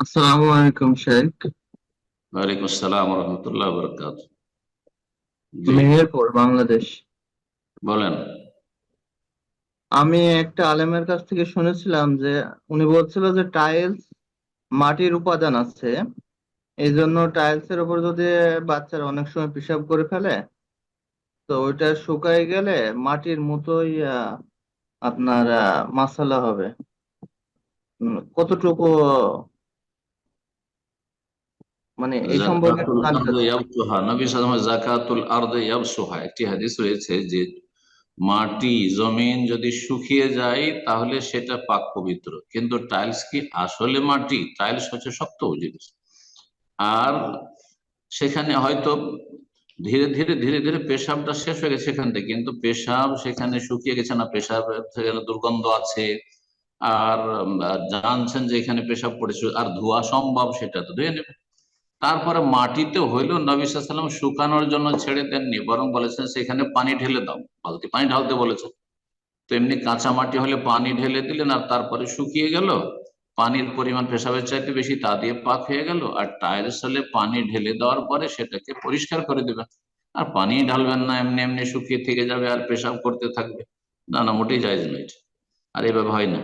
আসসালামু আলাইকুম শেখ। ওয়ালাইকুম আসসালাম রহমতুল্লাহ বরকাত। মেহেরপুর বাংলাদেশ। বলেন। আমি একটা আলেমের কাছ থেকে শুনেছিলাম যে উনি বলছিল যে টাইলস মাটির উপাদান আছে। এই জন্য টাইলসের উপর যদি বাচ্চারা অনেক সময় পেশাব করে ফেলে তো ওইটা শুকায় গেলে মাটির মতোই আপনার মাসালা হবে। কতটুকু মানে এই সম্পর্কে একটু নবী জাকাতুল আরদে ইয়াবসুহা। হাদিস রয়েছে যে মাটি জমিন যদি শুকিয়ে যায় তাহলে সেটা পাক পবিত্র। কিন্তু টাইলস কি আসলে মাটি? টাইলস হচ্ছে শক্ত জিনিস। আর সেখানে হয়তো ধীরে ধীরে ধীরে ধীরে পেশাবটা শেষ হয়ে গেছে সেখান থেকে। কিন্তু পেশাব সেখানে শুকিয়ে গেছে না পেশাব দুর্গন্ধ আছে। আর জানছেন যে এখানে পেশাব পড়েছে। আর ধোয়া সম্ভব সেটা তো। ধুয়ে নেবে তারপরে মাটিতে হইলেও নবী সাল্লাম শুকানোর জন্য ছেড়ে দেননি, বরং বলেছেন সেখানে পানি ঢেলে দাও। বালতি পানি ঢালতে বলেছেন। তো এমনি কাঁচা মাটি হলে পানি ঢেলে দিলেন আর তারপরে শুকিয়ে গেল। পানির পরিমাণ পেশাবের চাইতে বেশি তা দিয়ে পাক হয়ে গেল। আর টায়ার্স সালে পানি ঢেলে দেওয়ার পরে সেটাকে পরিষ্কার করে দেবেন। আর পানি ঢালবেন না, এমনি এমনি শুকিয়ে থেকে যাবে আর পেশাব করতে থাকবে। না না, মোটেই জায়জ নয় আর এভাবে হয় না।